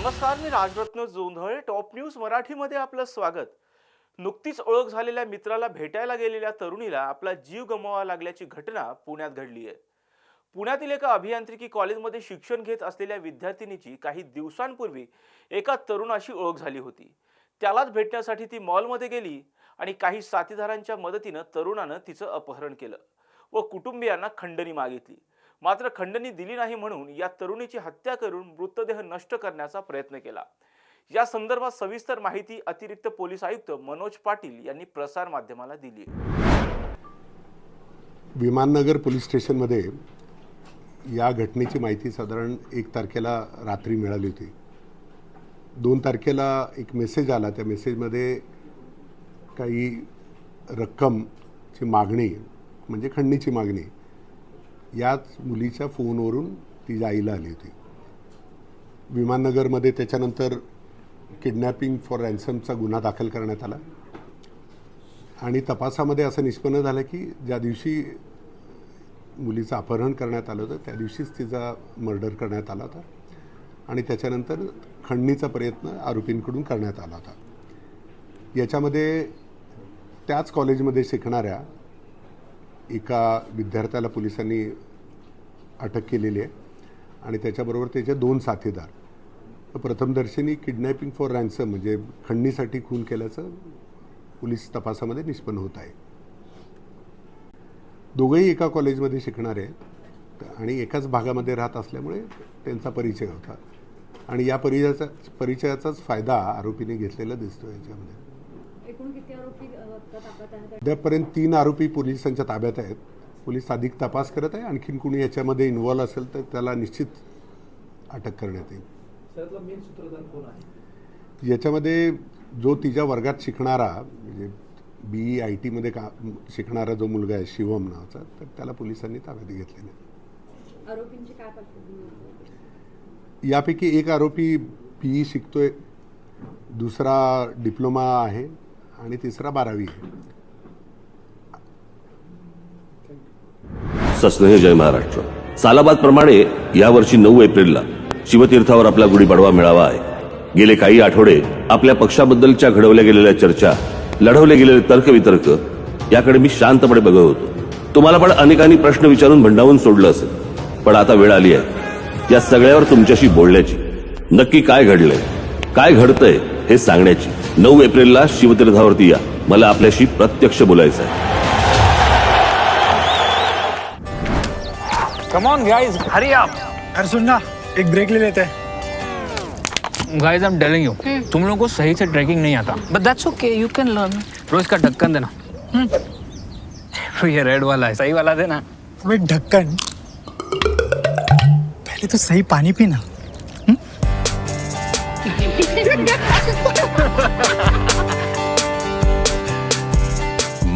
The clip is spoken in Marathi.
नमस्कार मी राजरत्न जोंधळे टॉप न्यूज मराठीमध्ये आपलं स्वागत. नुकतीच ओळख झालेल्या मित्राला भेटायला गेलेल्या तरुणीला आपला जीव गमवावा लागल्याची घटना पुण्यात घडली आहे. पुण्यातील एका अभियांत्रिकी कॉलेजमध्ये शिक्षण घेत असलेल्या विद्यार्थिनीची काही दिवसांपूर्वी एका तरुणाशी ओळख झाली होती. त्यालाच भेटण्यासाठी ती मॉलमध्ये गेली आणि काही साथीदारांच्या मदतीनं तरुणानं तिचं अपहरण केलं व कुटुंबियांना खंडणी मागितली. मात्र खंडणी दिली नाही म्हणून या तरुणीची हत्या करून मृतदेह नष्ट करण्याचा प्रयत्न केला. या संदर्भात सविस्तर माहिती अतिरिक्त पोलीस आयुक्त मनोज पाटील यांनी प्रसार माध्यमाला दिली विमाननगर पोलीस स्टेशनमध्ये या घटनेची माहिती साधारण एक तारखेला रात्री मिळाली होती. दोन तारखेला एक मेसेज आला. त्या मेसेजमध्ये काही रक्कमची मागणी म्हणजे खंडणीची मागणी याच मुलीच्या फोनवरून तिच्या आईला आली होती. विमाननगरमध्ये त्याच्यानंतर किडनॅपिंग फॉर रॅन्समचा गुन्हा दाखल करण्यात आला. आणि तपासामध्ये असं निष्पन्न झालं की ज्या दिवशी मुलीचं अपहरण करण्यात आलं होतं त्या दिवशीच तिचा मर्डर करण्यात आला होता. आणि त्याच्यानंतर खंडणीचा प्रयत्न आरोपींकडून करण्यात आला होता. याच्यामध्ये त्याच कॉलेजमध्ये शिकणाऱ्या एका विद्यार्थ्याला पोलिसांनी अटक केलेली आहे आणि त्याच्याबरोबर त्याचे दोन साथीदार. प्रथमदर्शनी किडनॅपिंग फॉर रॅन्सम म्हणजे खंडणीसाठी खून केल्याचं पोलीस तपासामध्ये निष्पन्न होत आहे. दोघंही एका कॉलेजमध्ये शिकणारे आणि एकाच भागामध्ये राहत असल्यामुळे त्यांचा परिचय होता. आणि या परिचयाचा परिचयाचाच फायदा आरोपीने घेतलेला दिसतो याच्यामध्ये. एकूण किती आरोपी अ, आता ताब्यात आहेत अद्यापपर्यंत तीन आरोपी पोलिसांच्या ताब्यात आहेत. पोलीस अधिक तपास करत आहे. आणखीन कुणी याच्यामध्ये इन्व्हॉल्व असेल तर त्याला निश्चित अटक करण्यात येईल. त्यातला मेन सूत्रधार कोण आहे? याच्यामध्ये जो तिच्या वर्गात शिकणारा म्हणजे बी आय टीमध्ये का शिकणारा जो मुलगा आहे शिवम नावाचा तर त्याला पोलिसांनी ताब्यात घेतलेलं यापैकी एक आरोपी पी ई शिकतोय. दुसरा डिप्लोमा आहे. आणि तिसरा बारावी. सस्नेह जय महाराष्ट्र. सालाबाद प्रमाणे यावर्षी नऊ एप्रिलला शिवतीर्थावर आपला गुढीपाडवा मिळावा आहे. गेले काही आठवडे आपल्या पक्षाबद्दलच्या घडवल्या गेलेल्या चर्चा लढवले गेलेले तर्कवितर्क याकडे मी शांतपणे बघत होतो. तुम्हाला पण अनेकांनी प्रश्न विचारून भंडावून सोडलं असेल. पण आता वेळ आली आहे. या सगळ्यावर तुमच्याशी बोलण्याची. नक्की काय घडलंय? काय घडतंय हे सांगण्याची. नऊ एप्रिलला शिवतीर्थावरती या. मला आपल्याशी प्रत्यक्ष बोलायचं आहे कम ऑन गाइस हरी आप अरे सुन ना एक ब्रेक ले लेते. हैं guys I am telling you तुम लोगों को सही से ट्रैकिंग नहीं आता. But that's okay you can learn रोज का ढक्कन देना. तो ये रेड वाला है. सही वाला देना. अबे ढक्कन पहले तो सही पानी पीना.